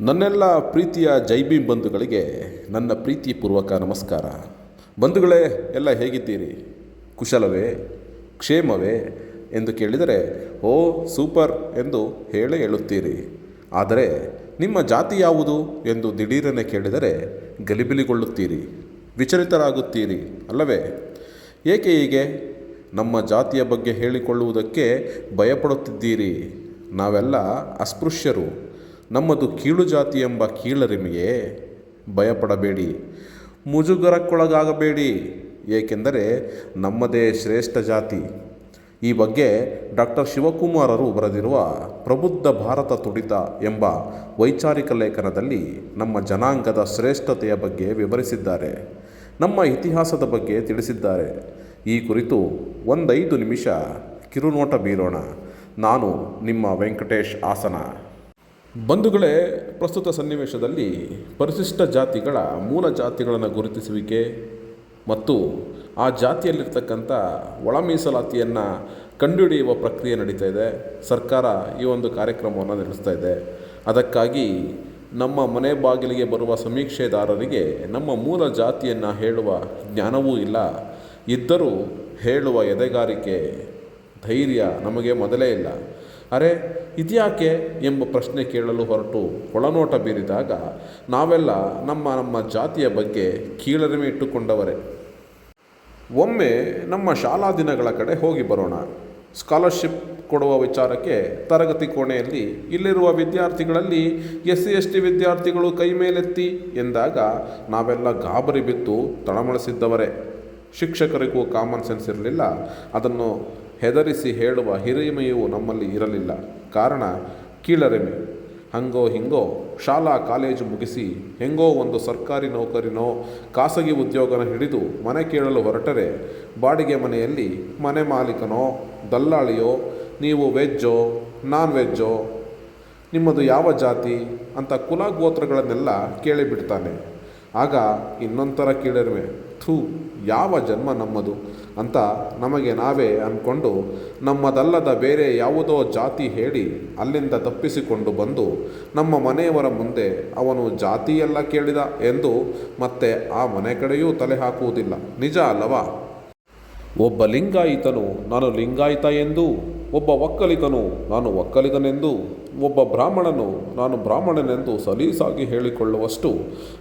ನನ್ನೆಲ್ಲ ಪ್ರೀತಿಯ ಜೈಬಿ ಬಂಧುಗಳಿಗೆ ನನ್ನ ಪ್ರೀತಿಪೂರ್ವಕ ನಮಸ್ಕಾರ. ಬಂಧುಗಳೇ, ಎಲ್ಲ ಹೇಗಿದ್ದೀರಿ? ಕುಶಲವೇ, ಕ್ಷೇಮವೇ ಎಂದು ಕೇಳಿದರೆ, ಓ, ಸೂಪರ್ ಎಂದು ಹೇಳೇ ಹೇಳುತ್ತೀರಿ. ಆದರೆ, ನಿಮ್ಮ ಜಾತಿ ಯಾವುದು ಎಂದು ದಿಢೀರನೆ ಕೇಳಿದರೆ ಗಲಿಬಿಲಿಗೊಳ್ಳುತ್ತೀರಿ. ವಿಚಲಿತರಾಗುತ್ತೀರಿ, ಅಲ್ಲವೇ? ಏಕೆ ಹೀಗೆ? ನಮ್ಮ ಜಾತಿಯ ಬಗ್ಗೆ ಹೇಳಿಕೊಳ್ಳುವುದಕ್ಕೆ ಭಯಪಡುತ್ತಿದ್ದೀರಿ. ನಾವೆಲ್ಲ ಅಸ್ಪೃಶ್ಯರು. ನಮ್ಮದು ಕೀಳು ಜಾತಿ ಎಂಬ ಕೀಳರಿಮೆಗೆ ಭಯಪಡಬೇಡಿ. ಮುಜುಗರಕ್ಕೊಳಗಾಗಬೇಡಿ. ಏಕೆಂದರೆ ನಮ್ಮದೇ ಶ್ರೇಷ್ಠ ಜಾತಿ. ಈ ಬಗ್ಗೆ ಡಾಕ್ಟರ್ ಶಿವಕುಮಾರರು ಬರೆದಿರುವ ಪ್ರಬುದ್ಧ ಭಾರತ ತುಡಿತ ಎಂಬ ವೈಚಾರಿಕ ಲೇಖನದಲ್ಲಿ ನಮ್ಮ ಜನಾಂಗದ ಶ್ರೇಷ್ಠತೆಯ ಬಗ್ಗೆ ವಿವರಿಸಿದ್ದಾರೆ. ನಮ್ಮ ಇತಿಹಾಸದ ಬಗ್ಗೆ ತಿಳಿಸಿದ್ದಾರೆ. ಈ ಕುರಿತು ಒಂದೈದು ನಿಮಿಷ ಕಿರುನೋಟ ಬೀರೋಣ. ನಾನು ನಿಮ್ಮ ವೆಂಕಟೇಶ್ ಆಸನ ಬಂಧುಗಳೇ, ಪ್ರಸ್ತುತ ಸನ್ನಿವೇಶದಲ್ಲಿ ಪರಿಶಿಷ್ಟ ಜಾತಿಗಳ ಮೂಲ ಜಾತಿಗಳನ್ನು ಗುರುತಿಸುವಿಕೆ ಮತ್ತು ಆ ಜಾತಿಯಲ್ಲಿರ್ತಕ್ಕಂಥ ಒಳ ಮೀಸಲಾತಿಯನ್ನು ಕಂಡುಹಿಡಿಯುವ ಪ್ರಕ್ರಿಯೆ ನಡೀತಾ ಇದೆ. ಸರ್ಕಾರ ಈ ಒಂದು ಕಾರ್ಯಕ್ರಮವನ್ನು ನಡೆಸ್ತಾ ಇದೆ. ಅದಕ್ಕಾಗಿ ನಮ್ಮ ಮನೆ ಬಾಗಿಲಿಗೆ ಬರುವ ಸಮೀಕ್ಷೆದಾರರಿಗೆ ನಮ್ಮ ಮೂಲ ಜಾತಿಯನ್ನು ಹೇಳುವ ಜ್ಞಾನವೂ ಇಲ್ಲ. ಇದ್ದರೂ ಹೇಳುವ ಎದೆಗಾರಿಕೆ ಧೈರ್ಯ ನಮಗೆ ಮೊದಲೇ ಇಲ್ಲ. ಅರೆ, ಇದ್ಯಾಕೆ ಎಂಬ ಪ್ರಶ್ನೆ ಕೇಳಲು ಹೊರಟು ಒಳನೋಟ ಬೀರಿದಾಗ ನಾವೆಲ್ಲ ನಮ್ಮ ನಮ್ಮ ಜಾತಿಯ ಬಗ್ಗೆ ಕೀಳರಿಮೆ ಇಟ್ಟುಕೊಂಡವರೇ. ಒಮ್ಮೆ ನಮ್ಮ ಶಾಲಾ ದಿನಗಳ ಕಡೆ ಹೋಗಿ ಬರೋಣ. ಸ್ಕಾಲರ್ಶಿಪ್ ಕೊಡುವ ವಿಚಾರಕ್ಕೆ ತರಗತಿ ಕೋಣೆಯಲ್ಲಿ ಇಲ್ಲಿರುವ ವಿದ್ಯಾರ್ಥಿಗಳಲ್ಲಿ ಎಸ್ ಸಿ ಎಸ್ ಟಿ ವಿದ್ಯಾರ್ಥಿಗಳು ಕೈ ಮೇಲೆತ್ತಿ ಎಂದಾಗ ನಾವೆಲ್ಲ ಗಾಬರಿ ಬಿದ್ದು ತಳಮಳಿಸಿದ್ದವರೇ. ಶಿಕ್ಷಕರಿಗೂ ಕಾಮನ್ ಸೆನ್ಸ್ ಇರಲಿಲ್ಲ. ಅದನ್ನು ಹೆದರಿಸಿ ಹೇಳುವ ಹಿರಿಮೆಯು ನಮ್ಮಲ್ಲಿ ಇರಲಿಲ್ಲ. ಕಾರಣ, ಕೀಳರಿಮೆ. ಹಂಗೋ ಹಿಂಗೋ, ಶಾಲಾ ಕಾಲೇಜು ಮುಗಿಸಿ ಹೆಂಗೋ ಒಂದು ಸರ್ಕಾರಿ ನೌಕರಿನೋ ಖಾಸಗಿ ಉದ್ಯೋಗನ ಹಿಡಿದು ಮನೆ ಕೇಳಲು ಹೊರಟರೆ, ಬಾಡಿಗೆ ಮನೆಯಲ್ಲಿ ಮನೆ ಮಾಲೀಕನೋ, ದಲ್ಲಾಳಿಯೋ, ನೀವು ವೆಜ್ಜೋ, ನಾನ್ ವೆಜ್ಜೋ, ನಿಮ್ಮದು ಯಾವ ಜಾತಿ ಅಂತ ಕುಲ ಗೋತ್ರಗಳನ್ನೆಲ್ಲ ಕೇಳಿಬಿಡ್ತಾನೆ. ಆಗ ಇನ್ನೊಂಥರ ಕೀಳರಿಮೆ. ಥೂ, ಯಾವ ಜನ್ಮ ನಮ್ಮದು? ಅಂತ ನಮಗೆ ನಾವೇ ಅಂದ್ಕೊಂಡು ನಮ್ಮದಲ್ಲದ ಬೇರೆ ಯಾವುದೋ ಜಾತಿ ಹೇಳಿ ಅಲ್ಲಿಂದ ತಪ್ಪಿಸಿಕೊಂಡು ಬಂದು ನಮ್ಮ ಮನೆಯವರ ಮುಂದೆ ಅವನು ಜಾತಿಯೆಲ್ಲ ಕೇಳಿದ ಎಂದು ಮತ್ತೆ ಆ ಮನೆ ಕಡೆಯೂ ತಲೆ ಹಾಕುವುದಿಲ್ಲ. ನಿಜ ಅಲ್ಲವಾ? ಒಬ್ಬ ಲಿಂಗಾಯಿತನು ನಾನು ಲಿಂಗಾಯಿತ ಎಂದು, ಒಬ್ಬ ಒಕ್ಕಲಿಗನು ನಾನು ಒಕ್ಕಲಿಗನೆಂದು. ಒಬ್ಬ ಬ್ರಾಹ್ಮಣನು, ನಾನು ಬ್ರಾಹ್ಮಣನೆಂದು ಸಲೀಸಾಗಿ ಹೇಳಿಕೊಳ್ಳುವಷ್ಟು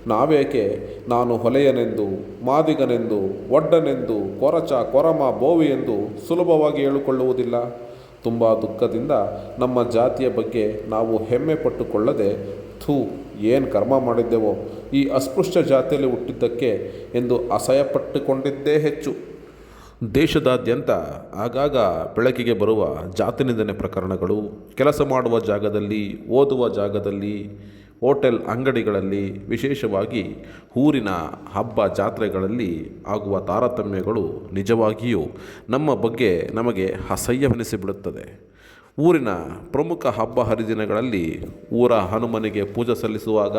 ನಾವೇಕೆ ನಾನು ಹೊಲೆಯನೆಂದು, ಮಾದಿಗನೆಂದು, ಒಡ್ಡನೆಂದು, ಕೊರಚ, ಕೊರಮ, ಬೋವಿ ಎಂದು ಸುಲಭವಾಗಿ ಹೇಳಿಕೊಳ್ಳುವುದಿಲ್ಲ. ತುಂಬ ದುಃಖದಿಂದ ನಮ್ಮ ಜಾತಿಯ ಬಗ್ಗೆ ನಾವು ಹೆಮ್ಮೆ ಪಟ್ಟುಕೊಳ್ಳದೆ, ಥೂ, ಏನು ಕರ್ಮ ಮಾಡಿದ್ದೆವೋ? ಈ ಅಸ್ಪೃಶ್ಯ ಜಾತಿಯಲ್ಲಿ ಹುಟ್ಟಿದ್ದಕ್ಕೆ ಎಂದು ಅಸಹ್ಯಪಟ್ಟುಕೊಂಡಿದ್ದೇ ಹೆಚ್ಚು. ದೇಶದಾದ್ಯಂತ ಆಗಾಗ ಬೆಳಕಿಗೆ ಬರುವ ಜಾತಿ ನಿಂದನೆ ಪ್ರಕರಣಗಳು, ಕೆಲಸ ಮಾಡುವ ಜಾಗದಲ್ಲಿ, ಓದುವ ಜಾಗದಲ್ಲಿ, ಹೋಟೆಲ್ ಅಂಗಡಿಗಳಲ್ಲಿ, ವಿಶೇಷವಾಗಿ ಊರಿನ ಹಬ್ಬ ಜಾತ್ರೆಗಳಲ್ಲಿ ಆಗುವ ತಾರತಮ್ಯಗಳು ನಿಜವಾಗಿಯೂ ನಮ್ಮ ಬಗ್ಗೆ ನಮಗೆ ಅಸಹ್ಯವೆನಿಸಿಬಿಡುತ್ತದೆ. ಊರಿನ ಪ್ರಮುಖ ಹಬ್ಬ ಹರಿದಿನಗಳಲ್ಲಿ ಊರ ಹನುಮನಿಗೆ ಪೂಜೆ ಸಲ್ಲಿಸುವಾಗ,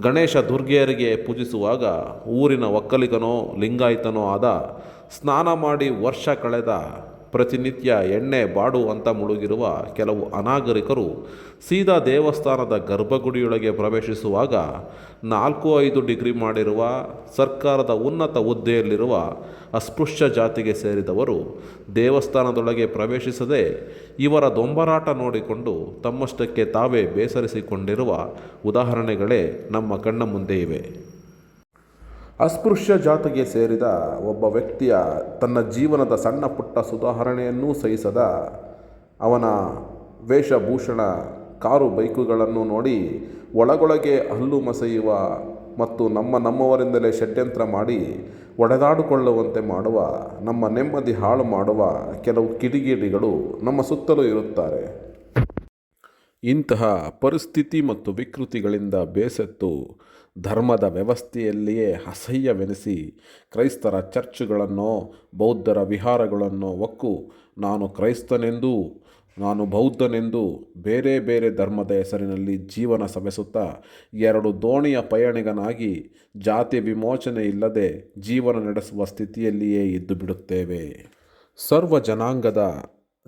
ಗಣೇಶ ದುರ್ಗೆಯರಿಗೆ ಪೂಜಿಸುವಾಗ ಊರಿನ ಒಕ್ಕಲಿಗನೋ, ಲಿಂಗಾಯತನೋ ಆದ ಸ್ನಾನ ಮಾಡಿ ವರ್ಷ ಕಳೆದ ಪ್ರತಿನಿತ್ಯ ಎಣ್ಣೆ ಬಾಡು ಅಂತ ಮುಳುಗಿರುವ ಕೆಲವು ಅನಾಗರಿಕರು ಸೀದಾ ದೇವಸ್ಥಾನದ ಗರ್ಭಗುಡಿಯೊಳಗೆ ಪ್ರವೇಶಿಸುವಾಗ ನಾಲ್ಕು ಐದು ಡಿಗ್ರಿ ಮಾಡಿರುವ ಸರ್ಕಾರದ ಉನ್ನತ ಹುದ್ದೆಯಲ್ಲಿರುವ ಅಸ್ಪೃಶ್ಯ ಜಾತಿಗೆ ಸೇರಿದವರು ದೇವಸ್ಥಾನದೊಳಗೆ ಪ್ರವೇಶಿಸದೆ ಇವರ ದೊಂಬರಾಟ ನೋಡಿಕೊಂಡು ತಮ್ಮಷ್ಟಕ್ಕೆ ತಾವೇ ಬೇಸರಿಸಿಕೊಂಡಿರುವ ಉದಾಹರಣೆಗಳೇ ನಮ್ಮ ಕಣ್ಣ ಮುಂದೆ ಇವೆ. ಅಸ್ಪೃಶ್ಯ ಜಾತಿಗೆ ಸೇರಿದ ಒಬ್ಬ ವ್ಯಕ್ತಿಯ ತನ್ನ ಜೀವನದ ಸಣ್ಣ ಪುಟ್ಟ ಸುಧಾರಣೆಯನ್ನೂ ಸಹಿಸದ ಅವನ ವೇಷಭೂಷಣ, ಕಾರು ಬೈಕುಗಳನ್ನು ನೋಡಿ ಒಳಗೊಳಗೆ ಹಲ್ಲು ಮಸೆಯುವ ಮತ್ತು ನಮ್ಮ ನಮ್ಮವರಿಂದಲೇ ಷಡ್ಯಂತ್ರ ಮಾಡಿ ಒಡೆದಾಡಿಕೊಳ್ಳುವಂತೆ ಮಾಡುವ, ನಮ್ಮ ನೆಮ್ಮದಿ ಹಾಳು ಮಾಡುವ ಕೆಲವು ಕಿಡಿಗೇಡಿಗಳು ನಮ್ಮ ಸುತ್ತಲೂ ಇರುತ್ತಾರೆ. ಇಂತಹ ಪರಿಸ್ಥಿತಿ ಮತ್ತು ವಿಕೃತಿಗಳಿಂದ ಬೇಸತ್ತು ಧರ್ಮದ ವ್ಯವಸ್ಥೆಯಲ್ಲಿಯೇ ಅಸಹ್ಯವೆನಿಸಿ ಕ್ರೈಸ್ತರ ಚರ್ಚ್ಗಳನ್ನೋ, ಬೌದ್ಧರ ವಿಹಾರಗಳನ್ನೋ ಒಕ್ಕು ನಾನು ಕ್ರೈಸ್ತನೆಂದೂ, ನಾನು ಬೌದ್ಧನೆಂದು ಬೇರೆ ಬೇರೆ ಧರ್ಮದ ಹೆಸರಿನಲ್ಲಿ ಜೀವನ ಸವೆಸುತ್ತಾ ಎರಡು ದೋಣಿಯ ಪಯಣಿಗನಾಗಿ ಜಾತಿ ವಿಮೋಚನೆ ಇಲ್ಲದೆ ಜೀವನ ನಡೆಸುವ ಸ್ಥಿತಿಯಲ್ಲಿಯೇ ಇದ್ದು ಬಿಡುತ್ತೇವೆ. ಸರ್ವ ಜನಾಂಗದ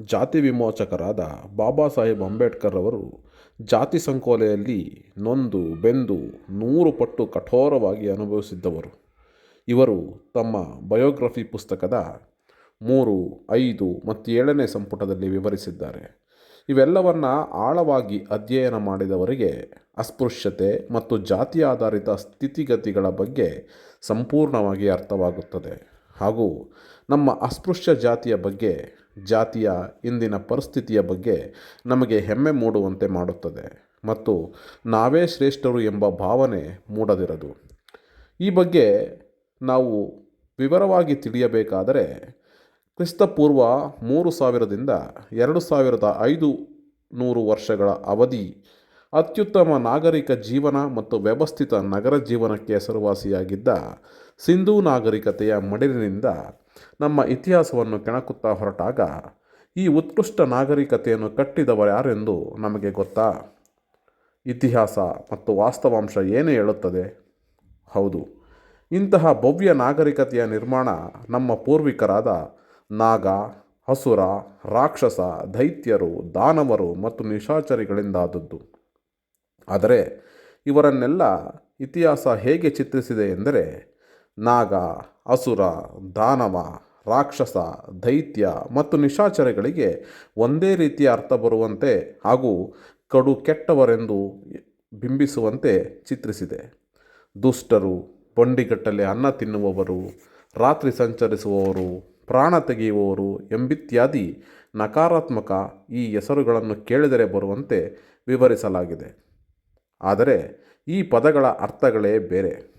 ಜಾತಿ ವಿಮೋಚಕರಾದ ಬಾಬಾ ಸಾಹೇಬ್ ಅಂಬೇಡ್ಕರ್ ಅವರು ಜಾತಿ ಸಂಕೋಲೆಯಲ್ಲಿ ನೊಂದು, ಬೆಂದು, ನೂರು ಪಟ್ಟು ಕಠೋರವಾಗಿ ಅನುಭವಿಸಿದ್ದವರು. ಇವರು ತಮ್ಮ ಬಯೋಗ್ರಫಿ ಪುಸ್ತಕದ ಮೂರು, ಐದು ಮತ್ತು ಏಳನೇ ಸಂಪುಟದಲ್ಲಿ ವಿವರಿಸಿದ್ದಾರೆ. ಇವೆಲ್ಲವನ್ನು ಆಳವಾಗಿ ಅಧ್ಯಯನ ಮಾಡಿದವರಿಗೆ ಅಸ್ಪೃಶ್ಯತೆ ಮತ್ತು ಜಾತಿ ಆಧಾರಿತ ಸ್ಥಿತಿಗತಿಗಳ ಬಗ್ಗೆ ಸಂಪೂರ್ಣವಾಗಿ ಅರ್ಥವಾಗುತ್ತದೆ. ಹಾಗೂ ನಮ್ಮ ಅಸ್ಪೃಶ್ಯ ಜಾತಿಯ ಬಗ್ಗೆ ಜಾತಿಯ ಇಂದಿನ ಪರಿಸ್ಥಿತಿಯ ಬಗ್ಗೆ ನಮಗೆ ಹೆಮ್ಮೆ ಮೂಡುವಂತೆ ಮಾಡುತ್ತದೆ ಮತ್ತು ನಾವೇ ಶ್ರೇಷ್ಠರು ಎಂಬ ಭಾವನೆ ಮೂಡದಿರದು. ಈ ಬಗ್ಗೆ ನಾವು ವಿವರವಾಗಿ ತಿಳಿಯಬೇಕಾದರೆ ಕ್ರಿಸ್ತಪೂರ್ವ ಮೂರು ಸಾವಿರದಿಂದ ಎರಡು ಸಾವಿರದ ಐದು ನೂರು ವರ್ಷಗಳ ಅವಧಿ ಅತ್ಯುತ್ತಮ ನಾಗರಿಕ ಜೀವನ ಮತ್ತು ವ್ಯವಸ್ಥಿತ ನಗರ ಜೀವನಕ್ಕೆ ಹೆಸರುವಾಸಿಯಾಗಿದ್ದ ಸಿಂಧೂ ನಾಗರಿಕತೆಯ ಮಡಿಲಿನಿಂದ ನಮ್ಮ ಇತಿಹಾಸವನ್ನು ಕೆಣಕುತ್ತಾ ಹೊರಟಾಗ ಈ ಉತ್ಕೃಷ್ಟ ನಾಗರಿಕತೆಯನ್ನು ಕಟ್ಟಿದವರ್ಯಾರೆಂದು ನಮಗೆ ಗೊತ್ತಾ? ಇತಿಹಾಸ ಮತ್ತು ವಾಸ್ತವಾಂಶ ಏನೇ ಹೇಳುತ್ತದೆ? ಹೌದು. ಇಂತಹ ಭವ್ಯ ನಾಗರಿಕತೆಯ ನಿರ್ಮಾಣ ನಮ್ಮ ಪೂರ್ವಿಕರಾದ ನಾಗ ಹಸುರ ರಾಕ್ಷಸ, ದೈತ್ಯರು, ದಾನವರು ಮತ್ತು ನಿಶಾಚರಿಗಳಿಂದಾದದ್ದು. ಆದರೆ ಇವರನ್ನೆಲ್ಲ ಇತಿಹಾಸ ಹೇಗೆ ಚಿತ್ರಿಸಿದೆ ಎಂದರೆ ನಾಗ, ಅಸುರ, ದಾನವ, ರಾಕ್ಷಸ, ದೈತ್ಯ ಮತ್ತು ನಿಶಾಚರಗಳಿಗೆ ಒಂದೇ ರೀತಿಯ ಅರ್ಥ ಬರುವಂತೆ ಹಾಗೂ ಕಡು ಕೆಟ್ಟವರೆಂದು ಬಿಂಬಿಸುವಂತೆ ಚಿತ್ರಿಸಿದೆ. ದುಷ್ಟರು, ಬಂಡಿಗಟ್ಟಲೆ ಅನ್ನ ತಿನ್ನುವವರು, ರಾತ್ರಿ ಸಂಚರಿಸುವವರು, ಪ್ರಾಣ ತೆಗೆಯುವವರು ಎಂಬಿತ್ಯಾದಿ ನಕಾರಾತ್ಮಕ ಈ ಹೆಸರುಗಳನ್ನು ಕೇಳಿದರೆ ಬರುವಂತೆ ವಿವರಿಸಲಾಗಿದೆ. ಆದರೆ ಈ ಪದಗಳ ಅರ್ಥಗಳೇ ಬೇರೆ.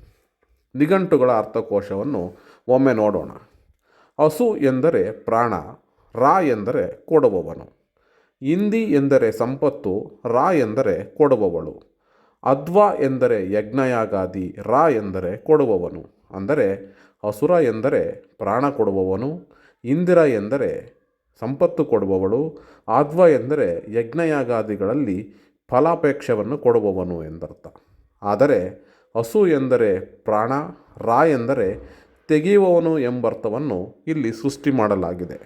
ನಿಘಂಟುಗಳ ಅರ್ಥಕೋಶವನ್ನು ಒಮ್ಮೆ ನೋಡೋಣ. ಹಸು ಎಂದರೆ ಪ್ರಾಣ, ರಾ ಎಂದರೆ ಕೊಡುವವನು. ಇಂದಿ ಎಂದರೆ ಸಂಪತ್ತು, ರಾ ಎಂದರೆ ಕೊಡುವವಳು. ಅದ್ವಾ ಎಂದರೆ ಯಜ್ಞಯಾಗಾದಿ, ರಾ ಎಂದರೆ ಕೊಡುವವನು. ಅಂದರೆ ಹಸುರ ಎಂದರೆ ಪ್ರಾಣ ಕೊಡುವವನು, ಇಂದಿರ ಎಂದರೆ ಸಂಪತ್ತು ಕೊಡುವವಳು ಆದ್ವ ಎಂದರೆ ಯಜ್ಞಯಾಗಾದಿಗಳಲ್ಲಿ ಫಲಾಪೇಕ್ಷವನ್ನು ಕೊಡುವವನು ಎಂದರ್ಥ. ಆದರೆ ಹಸು ಎಂದರೆ ಪ್ರಾಣ, ರಾ ಎಂದರೆ ತೆಗೆಯುವವನು ಎಂಬರ್ಥವನ್ನು ಇಲ್ಲಿ ಸೃಷ್ಟಿ ಮಾಡಲಾಗಿದೆ.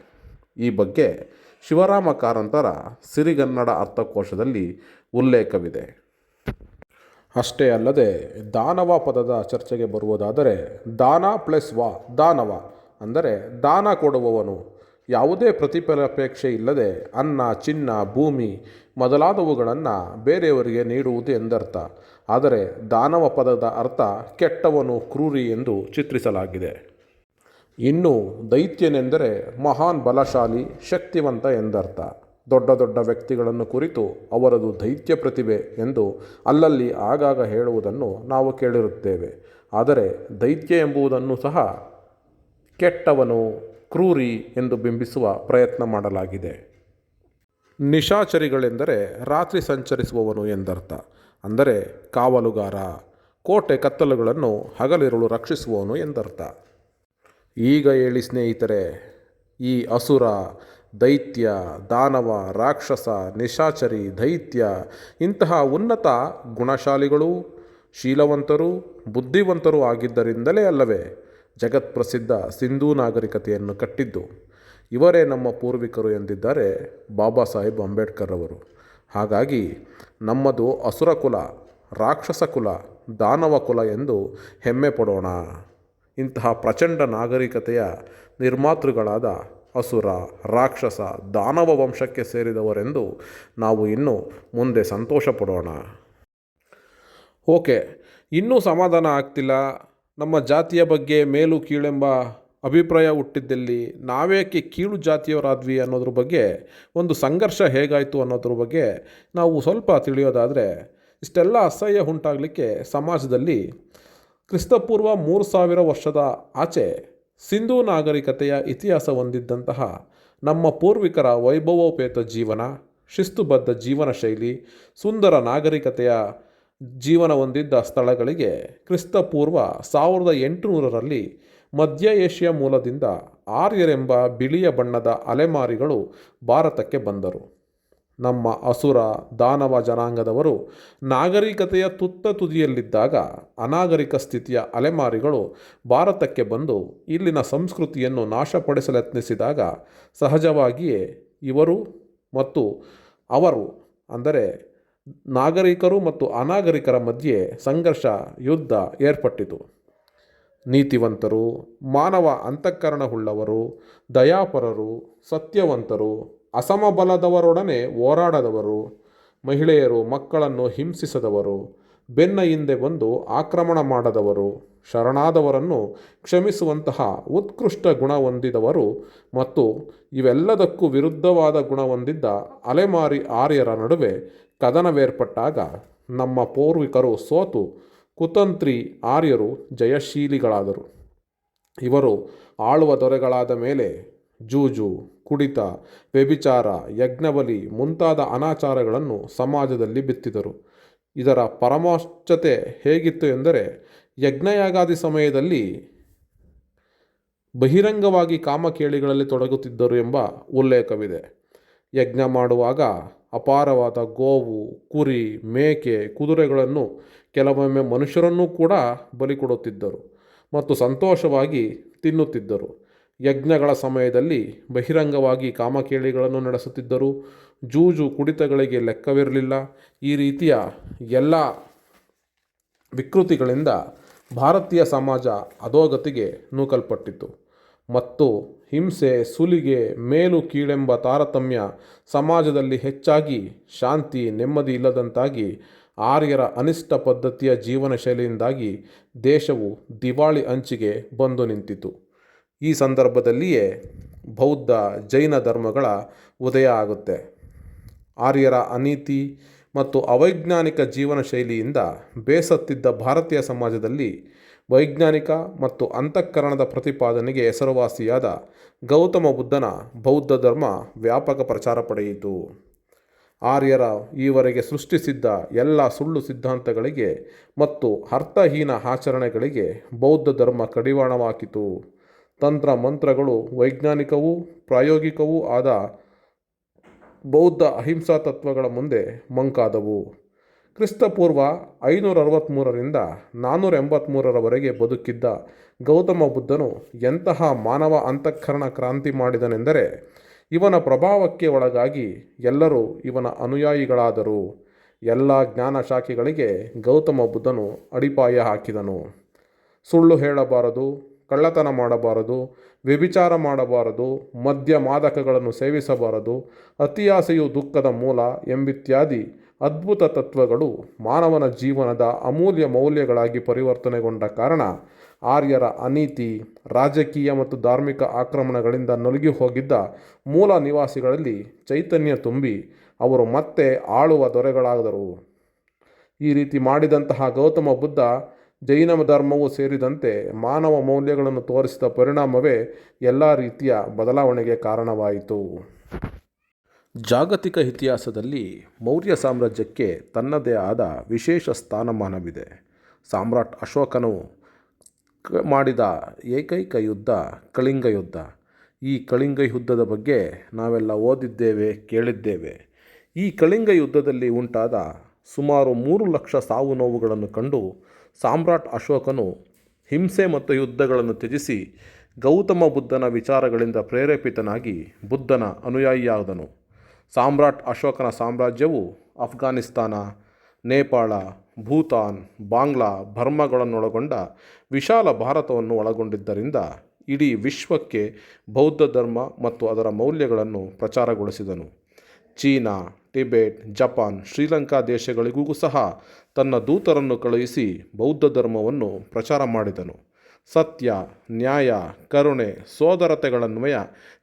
ಈ ಬಗ್ಗೆ ಶಿವರಾಮ ಕಾರಂತರ ಸಿರಿಗನ್ನಡ ಅರ್ಥಕೋಶದಲ್ಲಿ ಉಲ್ಲೇಖವಿದೆ. ಅಷ್ಟೇ ಅಲ್ಲದೆ ದಾನವ ಪದದ ಚರ್ಚೆಗೆ ಬರುವುದಾದರೆ ದಾನ ಪ್ಲಸ್ ವ, ದಾನವ ಅಂದರೆ ದಾನ ಕೊಡುವವನು. ಯಾವುದೇ ಪ್ರತಿಫಲಾಪೇಕ್ಷೆ ಇಲ್ಲದೆ ಅನ್ನ, ಚಿನ್ನ, ಭೂಮಿ ಮೊದಲಾದವುಗಳನ್ನು ಬೇರೆಯವರಿಗೆ ನೀಡುವುದು ಎಂದರ್ಥ. ಆದರೆ ದಾನವ ಪದದ ಅರ್ಥ ಕೆಟ್ಟವನು ಕ್ರೂರಿ ಎಂದು ಚಿತ್ರಿಸಲಾಗಿದೆ. ಇನ್ನು ದೈತ್ಯನೆಂದರೆ ಮಹಾನ್ ಬಲಶಾಲಿ, ಶಕ್ತಿವಂತ ಎಂದರ್ಥ. ದೊಡ್ಡ ದೊಡ್ಡ ವ್ಯಕ್ತಿಗಳನ್ನು ಕುರಿತು ಅವರದು ದೈತ್ಯ ಪ್ರತಿಭೆ ಎಂದು ಅಲ್ಲಲ್ಲಿ ಆಗಾಗ ಹೇಳುವುದನ್ನು ನಾವು ಕೇಳಿರುತ್ತೇವೆ. ಆದರೆ ದೈತ್ಯ ಎಂಬುದನ್ನು ಸಹ ಕೆಟ್ಟವನು, ಕ್ರೂರಿ ಎಂದು ಬಿಂಬಿಸುವ ಪ್ರಯತ್ನ ಮಾಡಲಾಗಿದೆ. ನಿಶಾಚರಿಗಳೆಂದರೆ ರಾತ್ರಿ ಸಂಚರಿಸುವವನು ಎಂದರ್ಥ. ಅಂದರೆ ಕಾವಲುಗಾರ, ಕೋಟೆ ಕತ್ತಲುಗಳನ್ನು ಹಗಲಿರುಳು ರಕ್ಷಿಸುವವನು ಎಂದರ್ಥ. ಈಗ ಹೇಳಿ ಸ್ನೇಹಿತರೆ, ಈ ಅಸುರ, ದೈತ್ಯ, ದಾನವ, ರಾಕ್ಷಸ, ನಿಶಾಚರಿ, ದೈತ್ಯ ಇಂತಹ ಉನ್ನತ ಗುಣಶಾಲಿಗಳು ಶೀಲವಂತರು ಬುದ್ಧಿವಂತರು ಆಗಿದ್ದರಿಂದಲೇ ಅಲ್ಲವೇ, ಜಗತ್ಪ್ರಸಿದ್ಧ ಸಿಂಧೂ ನಾಗರಿಕತೆಯನ್ನು ಕಟ್ಟಿದ್ದು. ಇವರೇ ನಮ್ಮ ಪೂರ್ವಿಕರು ಎಂದಿದ್ದಾರೆ ಬಾಬಾ ಸಾಹೇಬ್ ಅಂಬೇಡ್ಕರ್ ಅವರು. ಹಾಗಾಗಿ ನಮ್ಮದು ಅಸುರ ಕುಲ, ರಾಕ್ಷಸ ಕುಲ, ದಾನವ ಕುಲ ಎಂದು ಹೆಮ್ಮೆ ಪಡೋಣ. ಇಂತಹ ಪ್ರಚಂಡ ನಾಗರಿಕತೆಯ ನಿರ್ಮಾತೃಗಳಾದ ಅಸುರ, ರಾಕ್ಷಸ, ದಾನವ ವಂಶಕ್ಕೆ ಸೇರಿದವರೆಂದು ನಾವು ಇನ್ನು ಮುಂದೆ ಸಂತೋಷ ಪಡೋಣ ಓಕೆ, ಇನ್ನೂ ಸಮಾಧಾನ ಆಗ್ತಿಲ್ಲ. ನಮ್ಮ ಜಾತಿಯ ಬಗ್ಗೆ ಮೇಲು ಕೀಳೆಂಬ ಅಭಿಪ್ರಾಯ ಹುಟ್ಟಿದ್ದಲ್ಲಿ ನಾವೇಕೆ ಕೀಳು ಜಾತಿಯವರಾದ್ವಿ ಅನ್ನೋದ್ರ ಬಗ್ಗೆ ಒಂದು ಸಂಘರ್ಷ ಹೇಗಾಯಿತು ಅನ್ನೋದ್ರ ಬಗ್ಗೆ ನಾವು ಸ್ವಲ್ಪ ತಿಳಿಯೋದಾದರೆ ಇಷ್ಟೆಲ್ಲ ಅಸಹ್ಯ ಉಂಟಾಗಲಿಕ್ಕೆ ಸಮಾಜದಲ್ಲಿ ಕ್ರಿಸ್ತಪೂರ್ವ ಮೂರು ಸಾವಿರ ವರ್ಷದ ಆಚೆ ಸಿಂಧೂ ನಾಗರಿಕತೆಯ ಇತಿಹಾಸ ಹೊಂದಿದ್ದಂತಹ ನಮ್ಮ ಪೂರ್ವಿಕರ ವೈಭವೋಪೇತ ಜೀವನ, ಶಿಸ್ತುಬದ್ಧ ಜೀವನ ಶೈಲಿ, ಸುಂದರ ನಾಗರಿಕತೆಯ ಜೀವನ ಹೊಂದಿದ್ದ ಸ್ಥಳಗಳಿಗೆ ಕ್ರಿಸ್ತಪೂರ್ವ ಸಾವಿರದ ಎಂಟುನೂರರಲ್ಲಿ ಮಧ್ಯ ಏಷ್ಯಾ ಮೂಲದಿಂದ ಆರ್ಯರೆಂಬ ಬಿಳಿಯ ಬಣ್ಣದ ಅಲೆಮಾರಿಗಳು ಭಾರತಕ್ಕೆ ಬಂದರು. ನಮ್ಮ ಅಸುರ, ದಾನವ ಜನಾಂಗದವರು ನಾಗರಿಕತೆಯ ತುತ್ತ ತುದಿಯಲ್ಲಿದ್ದಾಗ ಅನಾಗರಿಕ ಸ್ಥಿತಿಯ ಅಲೆಮಾರಿಗಳು ಭಾರತಕ್ಕೆ ಬಂದು ಇಲ್ಲಿನ ಸಂಸ್ಕೃತಿಯನ್ನು ನಾಶಪಡಿಸಲೆತ್ನಿಸಿದಾಗ ಸಹಜವಾಗಿಯೇ ಇವರು ಮತ್ತು ಅವರು, ಅಂದರೆ ನಾಗರಿಕರು ಮತ್ತು ಅನಾಗರಿಕರ ಮಧ್ಯೆ ಸಂಘರ್ಷ, ಯುದ್ಧ ಏರ್ಪಟ್ಟಿತು. ನೀತಿವಂತರು, ಮಾನವ ಅಂತಃಕರಣವುಳ್ಳವರು, ದಯಾಪರರು, ಸತ್ಯವಂತರು, ಅಸಮಬಲದವರೊಡನೆ ಹೋರಾಡದವರು, ಮಹಿಳೆಯರು ಮಕ್ಕಳನ್ನು ಹಿಂಸಿಸದವರು ಬೆನ್ನ ಹಿಂದೆ ಬಂದು ಆಕ್ರಮಣ ಮಾಡದವರು, ಶರಣಾದವರನ್ನು ಕ್ಷಮಿಸುವಂತಹ ಉತ್ಕೃಷ್ಟ ಗುಣ ಹೊಂದಿದವರು ಮತ್ತು ಇವೆಲ್ಲದಕ್ಕೂ ವಿರುದ್ಧವಾದ ಗುಣ ಹೊಂದಿದ್ದ ಅಲೆಮಾರಿ ಆರ್ಯರ ನಡುವೆ ಕದನವೇರ್ಪಟ್ಟಾಗ ನಮ್ಮ ಪೂರ್ವಿಕರು ಸೋತು ಕುತಂತ್ರಿ ಆರ್ಯರು ಜಯಶೀಲಿಗಳಾದರು. ಇವರು ಆಳುವ ದೊರೆಗಳಾದ ಮೇಲೆ ಜೂಜು, ಕುಡಿತ, ವ್ಯಭಿಚಾರ, ಯಜ್ಞಬಲಿ ಮುಂತಾದ ಅನಾಚಾರಗಳನ್ನು ಸಮಾಜದಲ್ಲಿ ಬಿತ್ತಿದರು. ಇದರ ಪರಮೋಚ್ಚತೆ ಹೇಗಿತ್ತು ಎಂದರೆ, ಯಜ್ಞಯಾಗಾದಿ ಸಮಯದಲ್ಲಿ ಬಹಿರಂಗವಾಗಿ ಕಾಮಕೇಳಿಗಳಲ್ಲಿ ತೊಡಗುತ್ತಿದ್ದರು ಎಂಬ ಉಲ್ಲೇಖವಿದೆ. ಯಜ್ಞ ಮಾಡುವಾಗ ಅಪಾರವಾದ ಗೋವು, ಕುರಿ, ಮೇಕೆ, ಕುದುರೆಗಳನ್ನು ಕೆಲವೊಮ್ಮೆ ಮನುಷ್ಯರನ್ನೂ ಕೂಡ ಬಲಿ ಕೊಡುತ್ತಿದ್ದರು ಮತ್ತು ಸಂತೋಷವಾಗಿ ತಿನ್ನುತ್ತಿದ್ದರು. ಯಜ್ಞಗಳ ಸಮಯದಲ್ಲಿ ಬಹಿರಂಗವಾಗಿ ಕಾಮಕೇಳಿಗಳನ್ನು ನಡೆಸುತ್ತಿದ್ದರು. ಜೂಜು ಕುಡಿತಗಳಿಗೆ ಲೆಕ್ಕವಿರಲಿಲ್ಲ. ಈ ರೀತಿಯ ಎಲ್ಲ ವಿಕೃತಿಗಳಿಂದ ಭಾರತೀಯ ಸಮಾಜ ಅಧೋಗತಿಗೆ ನೂಕಲ್ಪಟ್ಟಿತು ಮತ್ತು ಹಿಂಸೆ ಸುಲಿಗೆ ಮೇಲು ಕೀಳೆಂಬ ತಾರತಮ್ಯ ಸಮಾಜದಲ್ಲಿ ಹೆಚ್ಚಾಗಿ ಶಾಂತಿ ನೆಮ್ಮದಿ ಇಲ್ಲದಂತಾಗಿ ಆರ್ಯರ ಅನಿಷ್ಟ ಪದ್ಧತಿಯ ಜೀವನ ಶೈಲಿಯಿಂದಾಗಿ ದೇಶವು ದಿವಾಳಿ ಅಂಚಿಗೆ ಬಂದು ನಿಂತಿತು. ಈ ಸಂದರ್ಭದಲ್ಲಿಯೇ ಬೌದ್ಧ ಜೈನ ಧರ್ಮಗಳ ಉದಯ ಆಗುತ್ತೆ. ಆರ್ಯರ ಅನೀತಿ ಮತ್ತು ಅವೈಜ್ಞಾನಿಕ ಜೀವನ ಶೈಲಿಯಿಂದ ಬೇಸತ್ತಿದ್ದ ಭಾರತೀಯ ಸಮಾಜದಲ್ಲಿ ವೈಜ್ಞಾನಿಕ ಮತ್ತು ಅಂತಃಕರಣದ ಪ್ರತಿಪಾದನೆಗೆ ಹೆಸರುವಾಸಿಯಾದ ಗೌತಮ ಬುದ್ಧನ ಬೌದ್ಧ ಧರ್ಮ ವ್ಯಾಪಕ ಪ್ರಚಾರ ಪಡೆಯಿತು. ಆರ್ಯರ ಈವರೆಗೆ ಸೃಷ್ಟಿಸಿದ್ದ ಎಲ್ಲ ಸುಳ್ಳು ಸಿದ್ಧಾಂತಗಳಿಗೆ ಮತ್ತು ಅರ್ಥಹೀನ ಆಚರಣೆಗಳಿಗೆ ಬೌದ್ಧ ಧರ್ಮ ಕಡಿವಾಣವಾಕಿತು ತಂತ್ರ ಮಂತ್ರಗಳು ವೈಜ್ಞಾನಿಕವೂ ಪ್ರಾಯೋಗಿಕವೂ ಆದ ಬೌದ್ಧ ಅಹಿಂಸಾ ತತ್ವಗಳ ಮುಂದೆ ಮಂಕಾದವು. ಕ್ರಿಸ್ತಪೂರ್ವ ಐನೂರ ಅರವತ್ತ್ಮೂರರಿಂದ ನಾನ್ನೂರ ಎಂಬತ್ತ್ಮೂರರವರೆಗೆ ಬದುಕಿದ್ದ ಗೌತಮ ಬುದ್ಧನು ಎಂತಹ ಮಾನವ ಅಂತಃಕರಣ ಕ್ರಾಂತಿ ಮಾಡಿದನೆಂದರೆ ಇವನ ಪ್ರಭಾವಕ್ಕೆ ಒಳಗಾಗಿ ಎಲ್ಲರೂ ಇವನ ಅನುಯಾಯಿಗಳಾದರು. ಎಲ್ಲ ಜ್ಞಾನ ಶಾಖೆಗಳಿಗೆ ಗೌತಮ ಬುದ್ಧನು ಅಡಿಪಾಯ ಹಾಕಿದನು. ಸುಳ್ಳು ಹೇಳಬಾರದು, ಕಳ್ಳತನ ಮಾಡಬಾರದು, ವ್ಯಭಿಚಾರ ಮಾಡಬಾರದು ಮದ್ಯ ಮಾದಕಗಳನ್ನು ಸೇವಿಸಬಾರದು, ಅತಿಯಾಸೆಯು ದುಃಖದ ಮೂಲ ಎಂಬಿತ್ಯಾದಿ ಅದ್ಭುತ ತತ್ವಗಳು ಮಾನವನ ಜೀವನದ ಅಮೂಲ್ಯ ಮೌಲ್ಯಗಳಾಗಿ ಪರಿವರ್ತನೆಗೊಂಡ ಕಾರಣ ಆರ್ಯರ ಅನೀತಿ, ರಾಜಕೀಯ ಮತ್ತು ಧಾರ್ಮಿಕ ಆಕ್ರಮಣಗಳಿಂದ ನಲುಗಿ ಹೋಗಿದ್ದ ಮೂಲ ನಿವಾಸಿಗಳಲ್ಲಿ ಚೈತನ್ಯ ತುಂಬಿ ಅವರು ಮತ್ತೆ ಆಳುವ ದೊರೆಗಳಾದರು. ಈ ರೀತಿ ಮಾಡಿದಂತಹ ಗೌತಮ ಬುದ್ಧ ಜೈನ ಧರ್ಮವು ಸೇರಿದಂತೆ ಮಾನವ ಮೌಲ್ಯಗಳನ್ನು ತೋರಿಸಿದ ಪರಿಣಾಮವೇ ಎಲ್ಲ ರೀತಿಯ ಬದಲಾವಣೆಗೆ ಕಾರಣವಾಯಿತು. ಜಾಗತಿಕ ಇತಿಹಾಸದಲ್ಲಿ ಮೌರ್ಯ ಸಾಮ್ರಾಜ್ಯಕ್ಕೆ ತನ್ನದೇ ಆದ ವಿಶೇಷ ಸ್ಥಾನಮಾನವಿದೆ. ಸಾಮ್ರಾಟ್ ಅಶೋಕನು ಮಾಡಿದ ಏಕೈಕ ಯುದ್ಧ ಕಳಿಂಗ ಯುದ್ಧ. ಈ ಕಳಿಂಗ ಯುದ್ಧದ ಬಗ್ಗೆ ನಾವೆಲ್ಲ ಓದಿದ್ದೇವೆ, ಕೇಳಿದ್ದೇವೆ. ಈ ಕಳಿಂಗ ಯುದ್ಧದಲ್ಲಿ ಉಂಟಾದ ಸುಮಾರು ಮೂರು ಲಕ್ಷ ಸಾವು ನೋವುಗಳನ್ನು ಕಂಡು ಸಾಮ್ರಾಟ್ ಅಶೋಕನು ಹಿಂಸೆ ಮತ್ತು ಯುದ್ಧಗಳನ್ನು ತ್ಯಜಿಸಿ ಗೌತಮ ಬುದ್ಧನ ವಿಚಾರಗಳಿಂದ ಪ್ರೇರೇಪಿತನಾಗಿ ಬುದ್ಧನ ಅನುಯಾಯಿಯಾದನು. ಸಾಮ್ರಾಟ್ ಅಶೋಕನ ಸಾಮ್ರಾಜ್ಯವು ಅಫ್ಘಾನಿಸ್ತಾನ ನೇಪಾಳ, ಭೂತಾನ್, ಬಾಂಗ್ಲಾ, ಬರ್ಮಗಳನ್ನೊಳಗೊಂಡ ವಿಶಾಲ ಭಾರತವನ್ನು ಒಳಗೊಂಡಿದ್ದರಿಂದ ಇಡೀ ವಿಶ್ವಕ್ಕೆ ಬೌದ್ಧ ಧರ್ಮ ಮತ್ತು ಅದರ ಮೌಲ್ಯಗಳನ್ನು ಪ್ರಚಾರಗೊಳಿಸಿದನು. ಚೀನಾ, ಟಿಬೆಟ್, ಜಪಾನ್, ಶ್ರೀಲಂಕಾ ದೇಶಗಳಿಗೂ ಸಹ ತನ್ನ ದೂತರನ್ನು ಕಳುಹಿಸಿ ಬೌದ್ಧ ಧರ್ಮವನ್ನು ಪ್ರಚಾರ ಮಾಡಿದನು. ಸತ್ಯ, ನ್ಯಾಯ, ಕರುಣೆ, ಸೋದರತೆಗಳನ್ವಯ,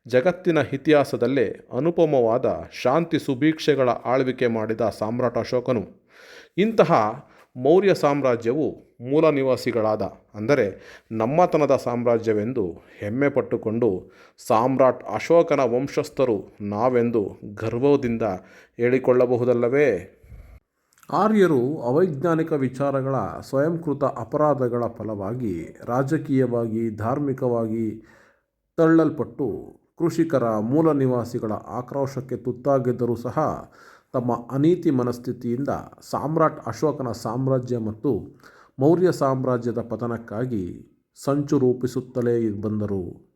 ಜಗತ್ತಿನ ಇತಿಹಾಸದಲ್ಲೇ ಅನುಪಮವಾದ ಶಾಂತಿ ಸುಭೀಕ್ಷೆಗಳ ಆಳ್ವಿಕೆ ಮಾಡಿದ ಸಾಮ್ರಾಟ ಅಶೋಕನು. ಇಂತಹ ಮೌರ್ಯ ಸಾಮ್ರಾಜ್ಯವು ಮೂಲ ನಿವಾಸಿಗಳಾದ, ಅಂದರೆ ನಮ್ಮತನದ ಸಾಮ್ರಾಜ್ಯವೆಂದು ಹೆಮ್ಮೆ ಪಟ್ಟುಕೊಂಡು ಸಾಮ್ರಾಟ್ ಅಶೋಕನ ವಂಶಸ್ಥರು ನಾವೆಂದು ಗರ್ವದಿಂದ ಹೇಳಿಕೊಳ್ಳಬಹುದಲ್ಲವೇ? ಆರ್ಯರು ಅವೈಜ್ಞಾನಿಕ ವಿಚಾರಗಳ, ಸ್ವಯಂಕೃತ ಅಪರಾಧಗಳ ಫಲವಾಗಿ ರಾಜಕೀಯವಾಗಿ, ಧಾರ್ಮಿಕವಾಗಿ ತಳ್ಳಲ್ಪಟ್ಟು ಕೃಷಿಕರ ಮೂಲ ನಿವಾಸಿಗಳ ಆಕ್ರೋಶಕ್ಕೆ ತುತ್ತಾಗಿದ್ದರೂ ಸಹ ತಮ್ಮ ಅನೀತಿ ಮನಸ್ಥಿತಿಯಿಂದ ಸಾಮ್ರಾಟ್ ಅಶೋಕನ ಸಾಮ್ರಾಜ್ಯ ಮತ್ತು ಮೌರ್ಯ ಸಾಮ್ರಾಜ್ಯದ ಪತನಕ್ಕಾಗಿ ಸಂಚು ರೂಪಿಸುತ್ತಲೇ ಬಂದರು.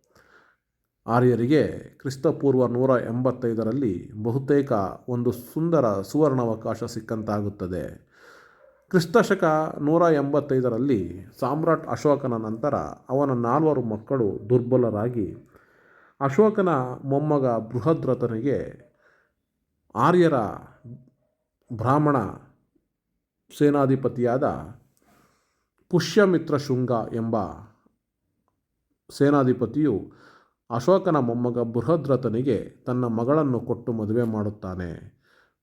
ಆರ್ಯರಿಗೆ ಕ್ರಿಸ್ತಪೂರ್ವ ನೂರ ಎಂಬತ್ತೈದರಲ್ಲಿ ಬಹುತೇಕ ಒಂದು ಸುಂದರ ಸುವರ್ಣಾವಕಾಶ ಸಿಕ್ಕಂತಾಗುತ್ತದೆ. ಕ್ರಿಸ್ತಶಕ ನೂರ ಎಂಬತ್ತೈದರಲ್ಲಿ ಸಾಮ್ರಾಟ್ ಅಶೋಕನ ನಂತರ ಅವನ ನಾಲ್ವರು ಮಕ್ಕಳು ದುರ್ಬಲರಾಗಿ ಅಶೋಕನ ಮೊಮ್ಮಗ ಬೃಹದ್ರಥನಿಗೆ ಆರ್ಯರ ಬ್ರಾಹ್ಮಣ ಸೇನಾಧಿಪತಿಯಾದ ಪುಷ್ಯಮಿತ್ರ ಶೃಂಗ ಎಂಬ ಸೇನಾಧಿಪತಿಯು ಅಶೋಕನ ಮೊಮ್ಮಗ ಬೃಹದ್ರಥನಿಗೆ ತನ್ನ ಮಗಳನ್ನು ಕೊಟ್ಟು ಮದುವೆ ಮಾಡುತ್ತಾನೆ.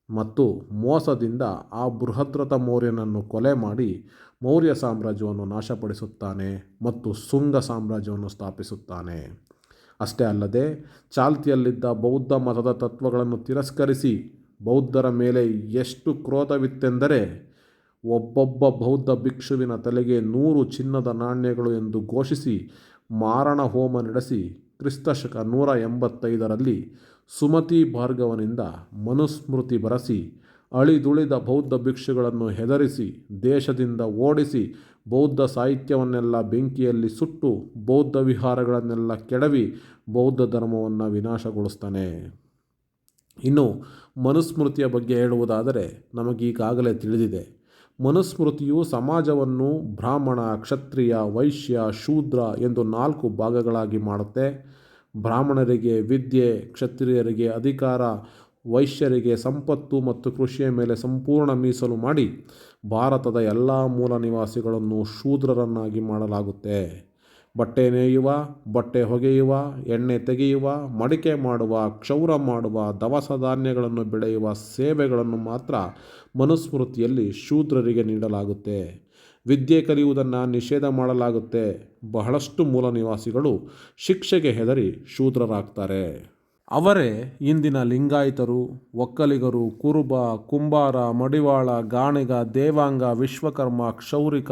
ಮತ್ತು ಮೋಸದಿಂದ ಆ ಬೃಹದ್ರಥ ಮೌರ್ಯನನ್ನು ಕೊಲೆ ಮಾಡಿ ಮೌರ್ಯ ಸಾಮ್ರಾಜ್ಯವನ್ನು ನಾಶಪಡಿಸುತ್ತಾನೆ ಮತ್ತು ಸುಂಗ ಸಾಮ್ರಾಜ್ಯವನ್ನು ಸ್ಥಾಪಿಸುತ್ತಾನೆ. ಅಷ್ಟೇ ಅಲ್ಲದೆ ಚಾಲ್ತಿಯಲ್ಲಿದ್ದ ಬೌದ್ಧ ಮತದ ತತ್ವಗಳನ್ನು ತಿರಸ್ಕರಿಸಿ ಬೌದ್ಧರ ಮೇಲೆ ಎಷ್ಟು ಕ್ರೋಧವಿತ್ತೆಂದರೆ ಒಬ್ಬೊಬ್ಬ ಬೌದ್ಧ ಭಿಕ್ಷುವಿನ ತಲೆಗೆ ನೂರು ಚಿನ್ನದ ನಾಣ್ಯಗಳು ಎಂದು ಘೋಷಿಸಿ ಮಾರಣ ಹೋಮ ನಡೆಸಿ ಕ್ರಿಸ್ತಶಕ ನೂರ ಎಂಬತ್ತೈದರಲ್ಲಿ ಸುಮತಿ ಭಾರ್ಗವನಿಂದ ಮನುಸ್ಮೃತಿ ಬರೆಸಿ, ಅಳಿದುಳಿದ ಬೌದ್ಧ ಭಿಕ್ಷುಗಳನ್ನು ಹೆದರಿಸಿ, ದೇಶದಿಂದ ಓಡಿಸಿ, ಬೌದ್ಧ ಸಾಹಿತ್ಯವನ್ನೆಲ್ಲ ಬೆಂಕಿಯಲ್ಲಿ ಸುಟ್ಟು, ಬೌದ್ಧ ವಿಹಾರಗಳನ್ನೆಲ್ಲ ಕೆಡವಿ ಬೌದ್ಧ ಧರ್ಮವನ್ನು ವಿನಾಶಗೊಳಿಸ್ತಾನೆ. ಇನ್ನು ಮನುಸ್ಮೃತಿಯ ಬಗ್ಗೆ ಹೇಳುವುದಾದರೆ ನಮಗೀಗಾಗಲೇ ತಿಳಿದಿದೆ. ಮನುಸ್ಮೃತಿಯು ಸಮಾಜವನ್ನು ಬ್ರಾಹ್ಮಣ, ಕ್ಷತ್ರಿಯ, ವೈಶ್ಯ, ಶೂದ್ರ ಎಂದು ನಾಲ್ಕು ಭಾಗಗಳಾಗಿ ಮಾಡುತ್ತೆ. ಬ್ರಾಹ್ಮಣರಿಗೆ ವಿದ್ಯೆ, ಕ್ಷತ್ರಿಯರಿಗೆ ಅಧಿಕಾರ, ವೈಶ್ಯರಿಗೆ ಸಂಪತ್ತು ಮತ್ತು ಕೃಷಿಯ ಮೇಲೆ ಸಂಪೂರ್ಣ ಮೀಸಲು ಮಾಡಿ ಭಾರತದ ಎಲ್ಲ ಮೂಲ ನಿವಾಸಿಗಳನ್ನು ಶೂದ್ರರನ್ನಾಗಿ ಮಾಡಲಾಗುತ್ತೆ. ಬಟ್ಟೆ ನೇಯುವ, ಬಟ್ಟೆ ಹೊಗೆಯುವ, ಎಣ್ಣೆ ತೆಗೆಯುವ, ಮಡಿಕೆ ಮಾಡುವ, ಕ್ಷೌರ ಮಾಡುವ, ದವಸ ಧಾನ್ಯಗಳನ್ನು ಬೆಳೆಯುವ ಸೇವೆಗಳನ್ನು ಮಾತ್ರ ಮನುಸ್ಮೃತಿಯಲ್ಲಿ ಶೂದ್ರರಿಗೆ ನೀಡಲಾಗುತ್ತೆ. ವಿದ್ಯೆ ಕಲಿಯುವುದನ್ನು ನಿಷೇಧ ಮಾಡಲಾಗುತ್ತೆ. ಬಹಳಷ್ಟು ಮೂಲ ನಿವಾಸಿಗಳು ಶಿಕ್ಷೆಗೆ ಹೆದರಿ ಶೂದ್ರರಾಗ್ತಾರೆ. ಅವರೇ ಇಂದಿನ ಲಿಂಗಾಯತರು, ಒಕ್ಕಲಿಗರು, ಕುರುಬ, ಕುಂಬಾರ, ಮಡಿವಾಳ, ಗಾಣಿಗ, ದೇವಾಂಗ, ವಿಶ್ವಕರ್ಮ, ಕ್ಷೌರಿಕ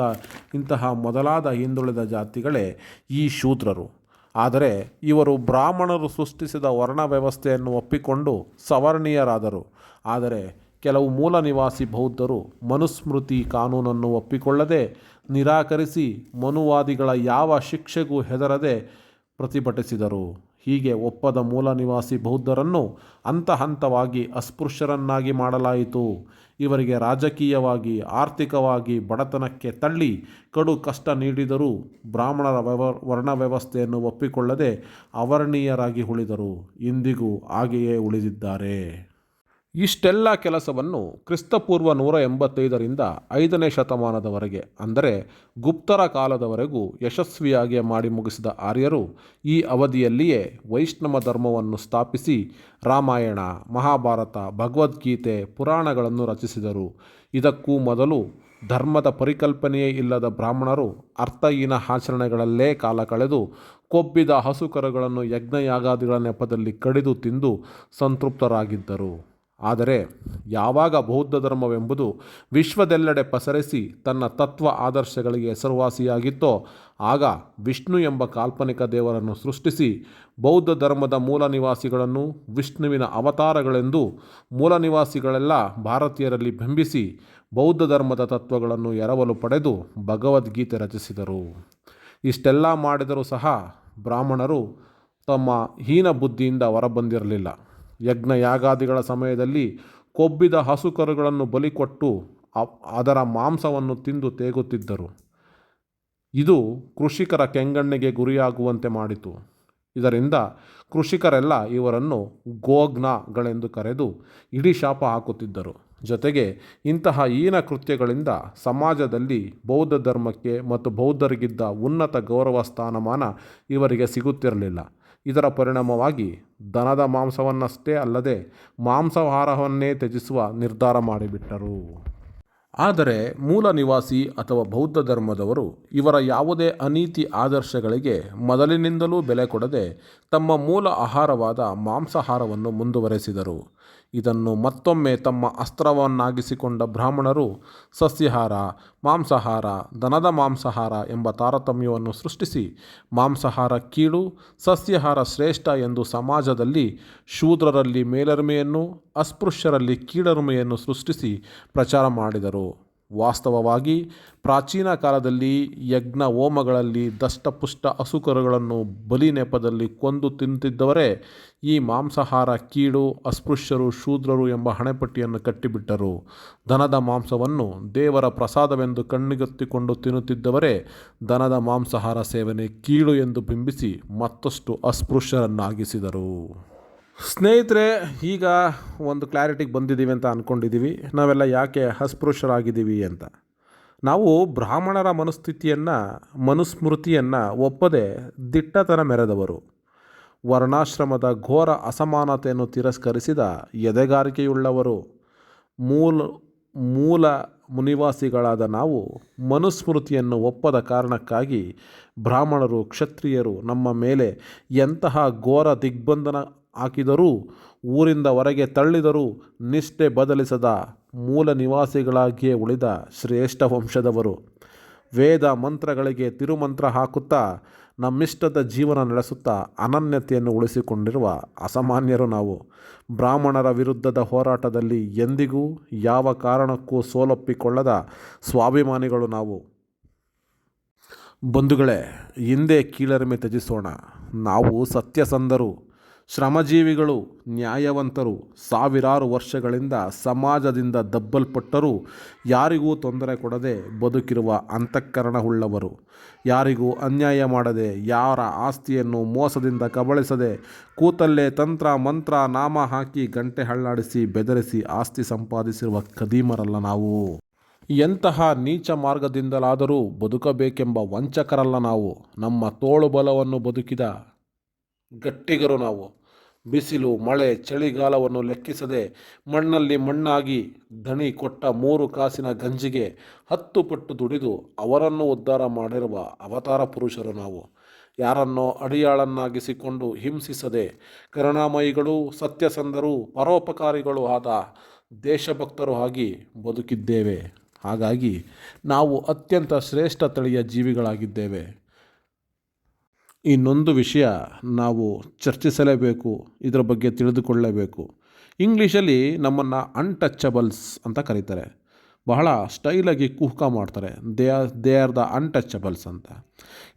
ಇಂತಹ ಮೊದಲಾದ ಹಿಂದುಳಿದ ಜಾತಿಗಳೇ ಈ ಶೂದ್ರರು. ಆದರೆ ಇವರು ಬ್ರಾಹ್ಮಣರು ಸೃಷ್ಟಿಸಿದ ವರ್ಣ ವ್ಯವಸ್ಥೆಯನ್ನು ಒಪ್ಪಿಕೊಂಡು ಸವರ್ಣೀಯರಾದರು. ಆದರೆ ಕೆಲವು ಮೂಲ ನಿವಾಸಿ ಬೌದ್ಧರು ಮನುಸ್ಮೃತಿ ಕಾನೂನನ್ನು ಒಪ್ಪಿಕೊಳ್ಳದೆ ನಿರಾಕರಿಸಿ ಮನುವಾದಿಗಳ ಯಾವ ಶಿಕ್ಷೆಗೂ ಹೆದರದೆ ಪ್ರತಿಭಟಿಸಿದರು. ಹೀಗೆ ಒಪ್ಪದ ಮೂಲ ನಿವಾಸಿ ಬೌದ್ಧರನ್ನು ಹಂತ ಹಂತವಾಗಿ ಅಸ್ಪೃಶ್ಯರನ್ನಾಗಿ ಮಾಡಲಾಯಿತು. ಇವರಿಗೆ ರಾಜಕೀಯವಾಗಿ, ಆರ್ಥಿಕವಾಗಿ ಬಡತನಕ್ಕೆ ತಳ್ಳಿ ಕಡು ಕಷ್ಟ ನೀಡಿದರೂ ಬ್ರಾಹ್ಮಣರ ವ್ಯವ ವರ್ಣ ವ್ಯವಸ್ಥೆಯನ್ನು ಒಪ್ಪಿಕೊಳ್ಳದೆ ಅವರ್ಣೀಯರಾಗಿ ಉಳಿದರು. ಇಂದಿಗೂ ಹಾಗೆಯೇ ಉಳಿದಿದ್ದಾರೆ. ಇಷ್ಟೆಲ್ಲ ಕೆಲಸವನ್ನು ಕ್ರಿಸ್ತಪೂರ್ವ ನೂರ ಎಂಬತ್ತೈದರಿಂದ ಐದನೇ ಶತಮಾನದವರೆಗೆ, ಅಂದರೆ ಗುಪ್ತರ ಕಾಲದವರೆಗೂ ಯಶಸ್ವಿಯಾಗಿ ಮಾಡಿ ಮುಗಿಸಿದ ಆರ್ಯರು ಈ ಅವಧಿಯಲ್ಲಿಯೇ ವೈಷ್ಣವ ಧರ್ಮವನ್ನು ಸ್ಥಾಪಿಸಿ ರಾಮಾಯಣ, ಮಹಾಭಾರತ, ಭಗವದ್ಗೀತೆ, ಪುರಾಣಗಳನ್ನು ರಚಿಸಿದರು. ಇದಕ್ಕೂ ಮೊದಲು ಧರ್ಮದ ಪರಿಕಲ್ಪನೆಯೇ ಇಲ್ಲದ ಬ್ರಾಹ್ಮಣರು ಅರ್ಥಹೀನ ಆಚರಣೆಗಳಲ್ಲೇ ಕಾಲ ಕಳೆದು ಕೊಬ್ಬಿದ ಹಸುಕರುಗಳನ್ನು ಯಜ್ಞಯಾಗಾದಿಗಳ ನೆಪದಲ್ಲಿ ಕಡಿದು ತಿಂದು ಸಂತೃಪ್ತರಾಗಿದ್ದರು. ಆದರೆ ಯಾವಾಗ ಬೌದ್ಧ ಧರ್ಮವೆಂಬುದು ವಿಶ್ವದೆಲ್ಲೆಡೆ ಪಸರಿಸಿ ತನ್ನ ತತ್ವ ಆದರ್ಶಗಳಿಗೆ ಹೆಸರುವಾಸಿಯಾಗಿತ್ತೋ, ಆಗ ವಿಷ್ಣು ಎಂಬ ಕಾಲ್ಪನಿಕ ದೇವರನ್ನು ಸೃಷ್ಟಿಸಿ ಬೌದ್ಧ ಧರ್ಮದ ಮೂಲ ನಿವಾಸಿಗಳನ್ನು ವಿಷ್ಣುವಿನ ಅವತಾರಗಳೆಂದು ಮೂಲ ನಿವಾಸಿಗಳೆಲ್ಲ ಭಾರತೀಯರಲ್ಲಿ ಬಿಂಬಿಸಿ ಬೌದ್ಧ ಧರ್ಮದ ತತ್ವಗಳನ್ನು ಎರವಲು ಪಡೆದು ಭಗವದ್ಗೀತೆ ರಚಿಸಿದರು. ಇಷ್ಟೆಲ್ಲ ಮಾಡಿದರೂ ಸಹ ಬ್ರಾಹ್ಮಣರು ತಮ್ಮ ಹೀನ ಬುದ್ಧಿಯಿಂದ ಹೊರಬಂದಿರಲಿಲ್ಲ. ಯಜ್ಞ ಯಾಗಾದಿಗಳ ಸಮಯದಲ್ಲಿ ಕೊಬ್ಬಿದ ಹಸುಕರುಗಳನ್ನು ಬಲಿಕೊಟ್ಟು ಅದರ ಮಾಂಸವನ್ನು ತಿಂದು ತೇಗುತ್ತಿದ್ದರು. ಇದು ಕೃಷಿಕರ ಕೆಂಗಣ್ಣಿಗೆ ಗುರಿಯಾಗುವಂತೆ ಮಾಡಿತು. ಇದರಿಂದ ಕೃಷಿಕರೆಲ್ಲ ಇವರನ್ನು ಗೋಗ್ನಗಳೆಂದು ಕರೆದು ಇಡೀ ಶಾಪ ಹಾಕುತ್ತಿದ್ದರು. ಜೊತೆಗೆ ಇಂತಹ ಹೀನ ಕೃತ್ಯಗಳಿಂದ ಸಮಾಜದಲ್ಲಿ ಬೌದ್ಧ ಧರ್ಮಕ್ಕೆ ಮತ್ತು ಬೌದ್ಧರಿಗಿದ್ದ ಉನ್ನತ ಗೌರವ ಸ್ಥಾನಮಾನ ಇವರಿಗೆ ಸಿಗುತ್ತಿರಲಿಲ್ಲ. ಇದರ ಪರಿಣಾಮವಾಗಿ ದನದ ಮಾಂಸವನ್ನಷ್ಟೇ ಅಲ್ಲದೆ ಮಾಂಸಾಹಾರವನ್ನೇ ತ್ಯಜಿಸುವ ನಿರ್ಧಾರ ಮಾಡಿಬಿಟ್ಟರು. ಆದರೆ ಮೂಲ ನಿವಾಸಿ ಅಥವಾ ಬೌದ್ಧ ಧರ್ಮದವರು ಇವರ ಯಾವುದೇ ಅನೀತಿ ಆದರ್ಶಗಳಿಗೆ ಮೊದಲಿನಿಂದಲೂ ಬೆಲೆ ಕೊಡದೆ ತಮ್ಮ ಮೂಲ ಆಹಾರವಾದ ಮಾಂಸಾಹಾರವನ್ನು ಮುಂದುವರೆಸಿದರು. ಇದನ್ನು ಮತ್ತೊಮ್ಮೆ ತಮ್ಮ ಅಸ್ತ್ರವನ್ನಾಗಿಸಿಕೊಂಡ ಬ್ರಾಹ್ಮಣರು ಸಸ್ಯಾಹಾರ, ಮಾಂಸಾಹಾರ, ದನದ ಮಾಂಸಾಹಾರ ಎಂಬ ತಾರತಮ್ಯವನ್ನು ಸೃಷ್ಟಿಸಿ ಮಾಂಸಾಹಾರ ಕೀಳು, ಸಸ್ಯಾಹಾರ ಶ್ರೇಷ್ಠ ಎಂದು ಸಮಾಜದಲ್ಲಿ ಶೂದ್ರರಲ್ಲಿ ಮೇಲರಿಮೆಯನ್ನು, ಅಸ್ಪೃಶ್ಯರಲ್ಲಿ ಕೀಳರ್ಮೆಯನ್ನು ಸೃಷ್ಟಿಸಿ ಪ್ರಚಾರ ಮಾಡಿದರು. ವಾಸ್ತವವಾಗಿ ಪ್ರಾಚೀನ ಕಾಲದಲ್ಲಿ ಯಜ್ಞ ಹೋಮಗಳಲ್ಲಿ ದಷ್ಟಪುಷ್ಟ ಹಸುಕರುಗಳನ್ನು ಬಲಿ ನೆಪದಲ್ಲಿ ಕೊಂದು ತಿಂತಿದ್ದವರೇ ಈ ಮಾಂಸಾಹಾರ ಕೀಳು ಅಸ್ಪೃಶ್ಯರು, ಶೂದ್ರರು ಎಂಬ ಹಣೆಪಟ್ಟಿಯನ್ನು ಕಟ್ಟಿಬಿಟ್ಟರು. ದನದ ಮಾಂಸವನ್ನು ದೇವರ ಪ್ರಸಾದವೆಂದು ಕಣ್ಣಿಗೊತ್ತಿಕೊಂಡು ತಿನ್ನುತ್ತಿದ್ದವರೇ ದನದ ಮಾಂಸಾಹಾರ ಸೇವನೆ ಕೀಳು ಎಂದು ಬಿಂಬಿಸಿ ಮತ್ತಷ್ಟು ಅಸ್ಪೃಶ್ಯರನ್ನಾಗಿಸಿದರು. ಸ್ನೇಹಿತರೆ, ಈಗ ಒಂದು ಕ್ಲಾರಿಟಿಗೆ ಬಂದಿದ್ದೀವಿ ಅಂತ ಅಂದ್ಕೊಂಡಿದ್ದೀವಿ ನಾವೆಲ್ಲ ಯಾಕೆ ಅಸ್ಪೃಶ್ಯರಾಗಿದ್ದೀವಿ ಅಂತ. ನಾವು ಬ್ರಾಹ್ಮಣರ ಮನಸ್ಥಿತಿಯನ್ನು, ಮನುಸ್ಮೃತಿಯನ್ನು ಒಪ್ಪದೆ ದಿಟ್ಟತನ ಮೆರೆದವರು. ವರ್ಣಾಶ್ರಮದ ಘೋರ ಅಸಮಾನತೆಯನ್ನು ತಿರಸ್ಕರಿಸಿದ ಎದೆಗಾರಿಕೆಯುಳ್ಳವರು. ಮೂಲ ಮೂಲ ಮುನಿವಾಸಿಗಳಾದ ನಾವು ಮನುಸ್ಮೃತಿಯನ್ನು ಒಪ್ಪದ ಕಾರಣಕ್ಕಾಗಿ ಬ್ರಾಹ್ಮಣರು, ಕ್ಷತ್ರಿಯರು ನಮ್ಮ ಮೇಲೆ ಎಂತಹ ಘೋರ ದಿಗ್ಬಂಧನ ಹಾಕಿದರೂ ಊರಿಂದ ಹೊರಗೆ ತಳ್ಳಿದರೂ ನಿಷ್ಠೆ ಬದಲಿಸದ ಮೂಲ ನಿವಾಸಿಗಳಾಗಿಯೇ ಉಳಿದ ಶ್ರೇಷ್ಠ ವಂಶದವರು. ವೇದ ಮಂತ್ರಗಳಿಗೆ ತಿರುಮಂತ್ರ ಹಾಕುತ್ತಾ ನಮ್ಮಿಷ್ಟದ ಜೀವನ ನಡೆಸುತ್ತಾ ಅನನ್ಯತೆಯನ್ನು ಉಳಿಸಿಕೊಂಡಿರುವ ಅಸಾಮಾನ್ಯರು ನಾವು. ಬ್ರಾಹ್ಮಣರ ವಿರುದ್ಧದ ಹೋರಾಟದಲ್ಲಿ ಎಂದಿಗೂ ಯಾವ ಕಾರಣಕ್ಕೂ ಸೋಲೊಪ್ಪಿಕೊಳ್ಳದ ಸ್ವಾಭಿಮಾನಿಗಳು ನಾವು. ಬಂಧುಗಳೇ, ಹಿಂದೆ ಕೀಳರಿಮೆ ತ್ಯಜಿಸೋಣ. ನಾವು ಸತ್ಯಸಂಧರು ಶ್ರಮಜೀವಿಗಳು, ನ್ಯಾಯವಂತರು, ಸಾವಿರಾರು ವರ್ಷಗಳಿಂದ ಸಮಾಜದಿಂದ ದಬ್ಬಲ್ಪಟ್ಟರೂ ಯಾರಿಗೂ ತೊಂದರೆ ಕೊಡದೆ ಬದುಕಿರುವ ಅಂತಃಕರಣವುಳ್ಳವರು. ಯಾರಿಗೂ ಅನ್ಯಾಯ ಮಾಡದೆ, ಯಾರ ಆಸ್ತಿಯನ್ನು ಮೋಸದಿಂದ ಕಬಳಿಸದೆ, ಕೂತಲ್ಲೇ ತಂತ್ರ, ಮಂತ್ರ, ನಾಮ ಹಾಕಿ ಗಂಟೆ ಹಳ್ಳಾಡಿಸಿ ಬೆದರಿಸಿ ಆಸ್ತಿ ಸಂಪಾದಿಸಿರುವ ಕದೀಮರಲ್ಲ ನಾವು. ಎಂತಹ ನೀಚ ಮಾರ್ಗದಿಂದಲಾದರೂ ಬದುಕಬೇಕೆಂಬ ವಂಚಕರಲ್ಲ ನಾವು. ನಮ್ಮ ತೋಳು ಬಲವನ್ನು ಬದುಕಿದ ಗಟ್ಟಿಗರು ನಾವು. ಬಿಸಿಲು, ಮಳೆ, ಚಳಿಗಾಲವನ್ನು ಲೆಕ್ಕಿಸದೆ ಮಣ್ಣಲ್ಲಿ ಮಣ್ಣಾಗಿ ದಣಿ ಕೊಟ್ಟ ಮೂರು ಕಾಸಿನ ಗಂಜಿಗೆ ಹತ್ತು ಪಟ್ಟು ದುಡಿದು ಅವರನ್ನು ಉದ್ಧಾರ ಮಾಡಿರುವ ಅವತಾರ ಪುರುಷರು ನಾವು. ಯಾರನ್ನೋ ಅಡಿಯಾಳನ್ನಾಗಿಸಿಕೊಂಡು ಹಿಂಸಿಸದೆ ಕರುಣಾಮಯಿಗಳು, ಸತ್ಯಸಂಧರು, ಪರೋಪಕಾರಿಗಳು ಆದ ದೇಶಭಕ್ತರು ಆಗಿ ಬದುಕಿದ್ದೇವೆ. ಹಾಗಾಗಿ ನಾವು ಅತ್ಯಂತ ಶ್ರೇಷ್ಠ ತಳಿಯ ಜೀವಿಗಳಾಗಿದ್ದೇವೆ. ಇನ್ನೊಂದು ವಿಷಯ ನಾವು ಚರ್ಚಿಸಲೇಬೇಕು, ಇದರ ಬಗ್ಗೆ ತಿಳಿದುಕೊಳ್ಳಲೇಬೇಕು ಇಂಗ್ಲೀಷಲ್ಲಿ ನಮ್ಮನ್ನು ಅನ್ಟಚಬಲ್ಸ್ ಅಂತ ಕರೀತಾರೆ. ಬಹಳ ಸ್ಟೈಲಾಗಿ ಕುಹ್ಕ ಮಾಡ್ತಾರೆ. They are they are the untouchables ಅಂತ.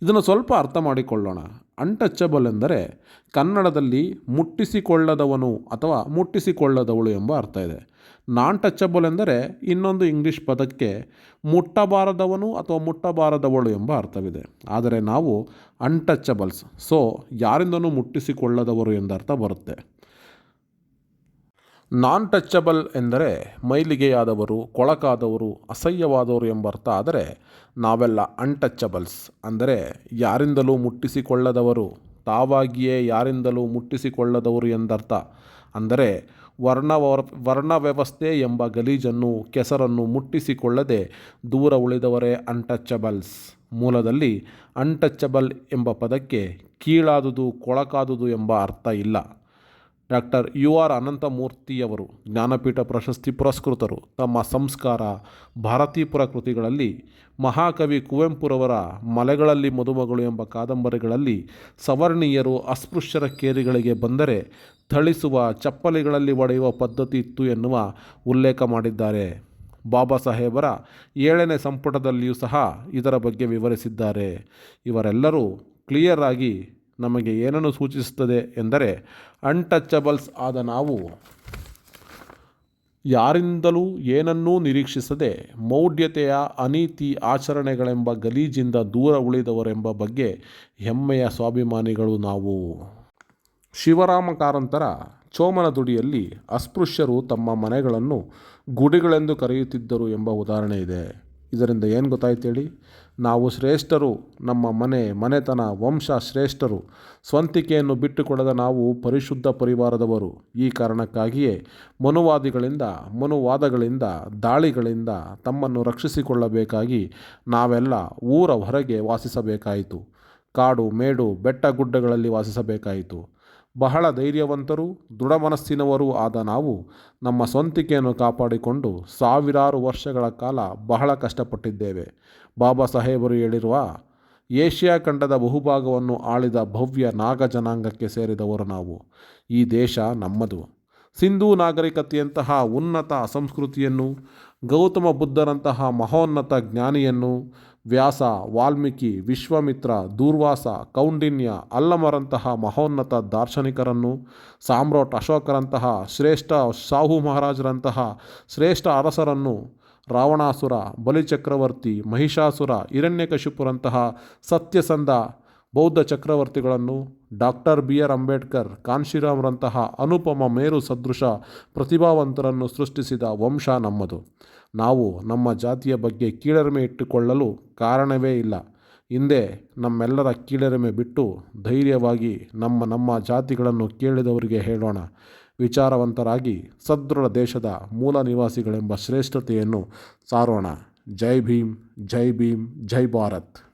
ಇದನ್ನು ಸ್ವಲ್ಪ ಅರ್ಥ ಮಾಡಿಕೊಳ್ಳೋಣ. ಅನ್ಟಚಬಲ್ ಎಂದರೆ ಕನ್ನಡದಲ್ಲಿ ಮುಟ್ಟಿಸಿಕೊಳ್ಳದವನು ಅಥವಾ ಮುಟ್ಟಿಸಿಕೊಳ್ಳದವಳು ಎಂಬ ಅರ್ಥ ಇದೆ. ನಾನ್ ಟಚಬಲ್ ಎಂದರೆ ಇನ್ನೊಂದು ಇಂಗ್ಲೀಷ್ ಪದಕ್ಕೆ ಮುಟ್ಟಬಾರದವನು ಅಥವಾ ಮುಟ್ಟಬಾರದವಳು ಎಂಬ ಅರ್ಥವಿದೆ. ಆದರೆ ನಾವು ಅನ್ಟಚಬಲ್ಸ್ ಸೊ ಯಾರಿಂದನೂ ಮುಟ್ಟಿಸಿಕೊಳ್ಳದವರು ಎಂದರ್ಥ ಬರುತ್ತೆ. ನಾನ್ ಟಚಬಲ್ ಎಂದರೆ ಮೈಲಿಗೆಯಾದವರು, ಕೊಳಕಾದವರು, ಅಸಹ್ಯವಾದವರು ಎಂಬ ಅರ್ಥ. ಆದರೆ ನಾವೆಲ್ಲ ಅನ್ಟಚಬಲ್ಸ್ ಅಂದರೆ ಯಾರಿಂದಲೂ ಮುಟ್ಟಿಸಿಕೊಳ್ಳದವರು, ತಾವಾಗಿಯೇ ಯಾರಿಂದಲೂ ಮುಟ್ಟಿಸಿಕೊಳ್ಳದವರು ಎಂದರ್ಥ ಅಂದರೆ ವರ್ಣ ವರ್ಣ ವ್ಯವಸ್ಥೆ ಎಂಬ ಗಲೀಜನ್ನು ಕೆಸರನ್ನು ಮುಟ್ಟಿಸಿಕೊಳ್ಳದೆ ದೂರ ಉಳಿದವರೇ ಅನ್ಟಚಬಲ್ಸ್ ಮೂಲದಲ್ಲಿ ಅನ್ಟಚಬಲ್ ಎಂಬ ಪದಕ್ಕೆ ಕೀಳಾದುದು ಕೊಳಕಾದುದು ಎಂಬ ಅರ್ಥ ಇಲ್ಲ. ಡಾಕ್ಟರ್ ಯು ಆರ್ ಅನಂತಮೂರ್ತಿಯವರು ಜ್ಞಾನಪೀಠ ಪ್ರಶಸ್ತಿ ಪುರಸ್ಕೃತರು. ತಮ್ಮ ಸಂಸ್ಕಾರ ಭಾರತೀಪುರ ಕೃತಿಗಳಲ್ಲಿ ಮಹಾಕವಿ ಕುವೆಂಪುರವರ ಮಲೆಗಳಲ್ಲಿ ಮದುಮಗಳು ಎಂಬ ಕಾದಂಬರಿಗಳಲ್ಲಿ ಸವರ್ಣೀಯರು ಅಸ್ಪೃಶ್ಯರ ಕೇರಿಗಳಿಗೆ ಬಂದರೆ ಥಳಿಸುವ ಚಪ್ಪಲಿಗಳಲ್ಲಿ ಒಡೆಯುವ ಪದ್ಧತಿ ಇತ್ತು ಎನ್ನುವ ಉಲ್ಲೇಖ ಮಾಡಿದ್ದಾರೆ. ಬಾಬಾ ಸಾಹೇಬರ ಏಳನೇ ಸಂಪುಟದಲ್ಲಿಯೂ ಸಹ ಇದರ ಬಗ್ಗೆ ವಿವರಿಸಿದ್ದಾರೆ. ಇವರೆಲ್ಲರೂ ಕ್ಲಿಯರ್ ಆಗಿ ನಮಗೆ ಏನನ್ನು ಸೂಚಿಸುತ್ತದೆ ಎಂದರೆ ಅನ್ಟಚಬಲ್ಸ್ ಆದ ನಾವು ಯಾರಿಂದಲೂ ಏನನ್ನೂ ನಿರೀಕ್ಷಿಸದೆ ಮೌಢ್ಯತೆಯ ಅನೀತಿ ಆಚರಣೆಗಳೆಂಬ ಗಲೀಜಿಂದ ದೂರ ಉಳಿದವರೆಂಬ ಬಗ್ಗೆ ಹೆಮ್ಮೆಯ ಸ್ವಾಭಿಮಾನಿಗಳು ನಾವು. ಶಿವರಾಮ ಕಾರಂತರ ಚೋಮನ ದುಡಿಯಲ್ಲಿ ಅಸ್ಪೃಶ್ಯರು ತಮ್ಮ ಮನೆಗಳನ್ನು ಗುಡಿಗಳೆಂದು ಕರೆಯುತ್ತಿದ್ದರು ಎಂಬ ಉದಾಹರಣೆ ಇದೆ. ಇದರಿಂದ ಏನು ಗೊತ್ತಾಯ್ತು ಹೇಳಿ? ನಾವು ಶ್ರೇಷ್ಠರು, ನಮ್ಮ ಮನೆ, ಮನೆತನ, ವಂಶ ಶ್ರೇಷ್ಠರು, ಸ್ವಂತಿಕೆಯನ್ನು ಬಿಟ್ಟುಕೊಡದ ನಾವು ಪರಿಶುದ್ಧ ಪರಿವಾರದವರು. ಈ ಕಾರಣಕ್ಕಾಗಿಯೇ ಮನುವಾದಿಗಳಿಂದ, ಮನುವಾದಗಳಿಂದ, ದಾಳಿಗಳಿಂದ ತಮ್ಮನ್ನು ರಕ್ಷಿಸಿಕೊಳ್ಳಬೇಕಾಗಿ ನಾವೆಲ್ಲ ಊರ ಹೊರಗೆ ವಾಸಿಸಬೇಕಾಯಿತು. ಕಾಡು, ಮೇಡು, ಬೆಟ್ಟ ಗುಡ್ಡಗಳಲ್ಲಿ ವಾಸಿಸಬೇಕಾಯಿತು. ಬಹಳ ಧೈರ್ಯವಂತರು ದೃಢ ಮನಸ್ಸಿನವರೂ ಆದ ನಾವು ನಮ್ಮ ಸ್ವಂತಿಕೆಯನ್ನು ಕಾಪಾಡಿಕೊಂಡು ಸಾವಿರಾರು ವರ್ಷಗಳ ಕಾಲ ಬಹಳ ಕಷ್ಟಪಟ್ಟಿದ್ದೇವೆ. ಬಾಬಾ ಸಾಹೇಬರು ಹೇಳಿರುವ ಏಷ್ಯಾ ಖಂಡದ ಬಹುಭಾಗವನ್ನು ಆಳಿದ ಭವ್ಯ ನಾಗ ಜನಾಂಗಕ್ಕೆ ಸೇರಿದವರು ನಾವು. ಈ ದೇಶ ನಮ್ಮದು. ಸಿಂಧೂ ನಾಗರಿಕತೆಯಂತಹ ಉನ್ನತ ಸಂಸ್ಕೃತಿಯನ್ನು, ಗೌತಮ ಬುದ್ಧರಂತಹ ಮಹೋನ್ನತ ಜ್ಞಾನಿಯನ್ನು ವ್ಯಾಸ, ವಾಲ್ಮೀಕಿ, ವಿಶ್ವಾಮಿತ್ರ, ದೂರ್ವಾಸ, ಕೌಂಡಿನ್ಯ, ಅಲ್ಲಮರಂತಹ ಮಹೋನ್ನತ ದಾರ್ಶನಿಕರನ್ನು, ಸಾಮ್ರಾಟ್ ಅಶೋಕರಂತಹ ಶ್ರೇಷ್ಠ ಸಾಹು ಮಹಾರಾಜರಂತಹ ಶ್ರೇಷ್ಠ ಅರಸರನ್ನು, ರಾವಣಾಸುರ, ಬಲಿಚಕ್ರವರ್ತಿ, ಮಹಿಷಾಸುರ, ಹಿರಣ್ಯಕಶಿಪುರಂತಹ ಸತ್ಯಸಂಧ ಬೌದ್ಧ ಚಕ್ರವರ್ತಿಗಳನ್ನು, ಡಾಕ್ಟರ್ ಬಿ ಆರ್ ಅಂಬೇಡ್ಕರ್ ಕಾನ್ಶಿರಾಮ್ರಂತಹ ಅನುಪಮ ಮೇರು ಸದೃಶ ಪ್ರತಿಭಾವಂತರನ್ನು ಸೃಷ್ಟಿಸಿದ ವಂಶ ನಮ್ಮದು. ನಾವು ನಮ್ಮ ಜಾತಿಯ ಬಗ್ಗೆ ಕೀಳರಿಮೆ ಇಟ್ಟುಕೊಳ್ಳಲು ಕಾರಣವೇ ಇಲ್ಲ. ಹಿಂದೆ ನಮ್ಮೆಲ್ಲರ ಕೀಳರಿಮೆ ಬಿಟ್ಟು ಧೈರ್ಯವಾಗಿ ನಮ್ಮ ನಮ್ಮ ಜಾತಿಗಳನ್ನು ಕೇಳಿದವರಿಗೆ ಹೇಳೋಣ. ವಿಚಾರವಂತರಾಗಿ ಸದೃಢ ದೇಶದ ಮೂಲ ನಿವಾಸಿಗಳೆಂಬ ಶ್ರೇಷ್ಠತೆಯನ್ನು ಸಾರೋಣ. ಜೈ ಭೀಮ್ ಜೈ ಭೀಮ್, ಜೈ ಭಾರತ್.